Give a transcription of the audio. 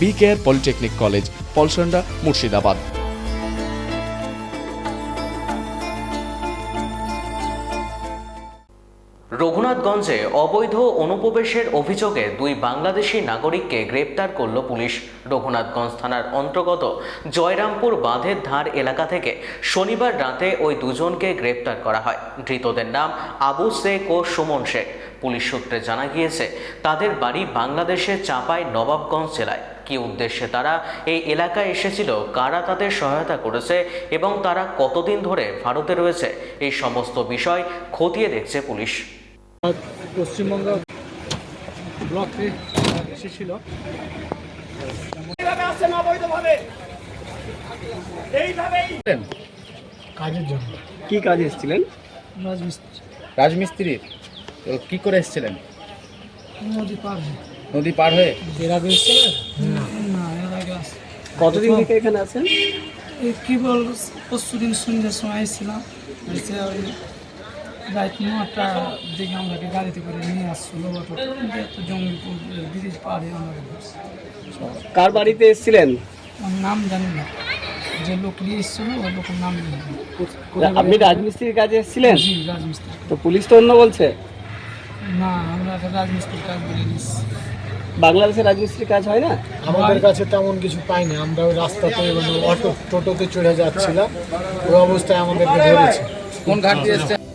B KR polytechnic college, Palsanda, Murshidabad. রঘুনাথগঞ্জে অবৈধ অনুপ্রবেশের অভিযোগে দুই বাংলাদেশি নাগরিককে গ্রেপ্তার করল পুলিশ। রঘুনাথগঞ্জ থানার অন্তর্গত জয়রামপুর বাঁধের ধার এলাকা থেকে শনিবার রাতে ওই দুজনকে গ্রেপ্তার করা হয়। ধৃতদের নাম আবু শেখ ও সুমন শেখ। পুলিশ সূত্রে জানা গিয়েছে, তাদের বাড়ি বাংলাদেশের চাঁপাই নবাবগঞ্জ জেলায়। কি উদ্দেশ্যে? তারা এই এলাকায় এসেছিল কারা তাদের সহায়তা করেছে এবং তারা কতদিন ধরে ভারতে রয়েছে? এই সমস্ত বিষয় খতিয়ে দেখছে পুলিশ। পশ্চিমবঙ্গ ব্লকে এসেছিল। কাজের জন্য। কি কাজে এসেছিলেন? রাজমিস্ত্রি। রাজমিস্ত্রির? তো কি করে এসেছিলেন? নদী পার নদী পার হয়ে? এর এসেছিলেন? কতদিন থেকে এখানে আছেন? এই কি বল পরশু দিন সন্ধ্যের সময় এসেছিলাম ওই রাত নটা দিকে আমাকে গাড়িতে করে নিয়ে আসছিল জঙ্গলপুর ব্রিজ পাড়ে আমাকে কার বাড়িতে এসেছিলেন? নাম জানি না। যে লোক নিয়ে এসেছিল ওই লোকের নাম আপনি রাজমিস্ত্রির কাজে এসেছিলেন? জি রাজমিস্ত্রি। তো পুলিশ তো অন্য বলছে? না আমরা রাজমিস্ত্রির কাজ বলে নিচ্ছি বাংলাদেশে রাজমিস্ত্রির কাজ হয় না? আমাদের কাছে তেমন কিছু পাইনি। আমরা ওই রাস্তাতে অটো টোটোতে চড়ে যাচ্ছিলাম। ওই অবস্থায় আমাদেরকে ধরেছে। কোন ঘাট দিয়ে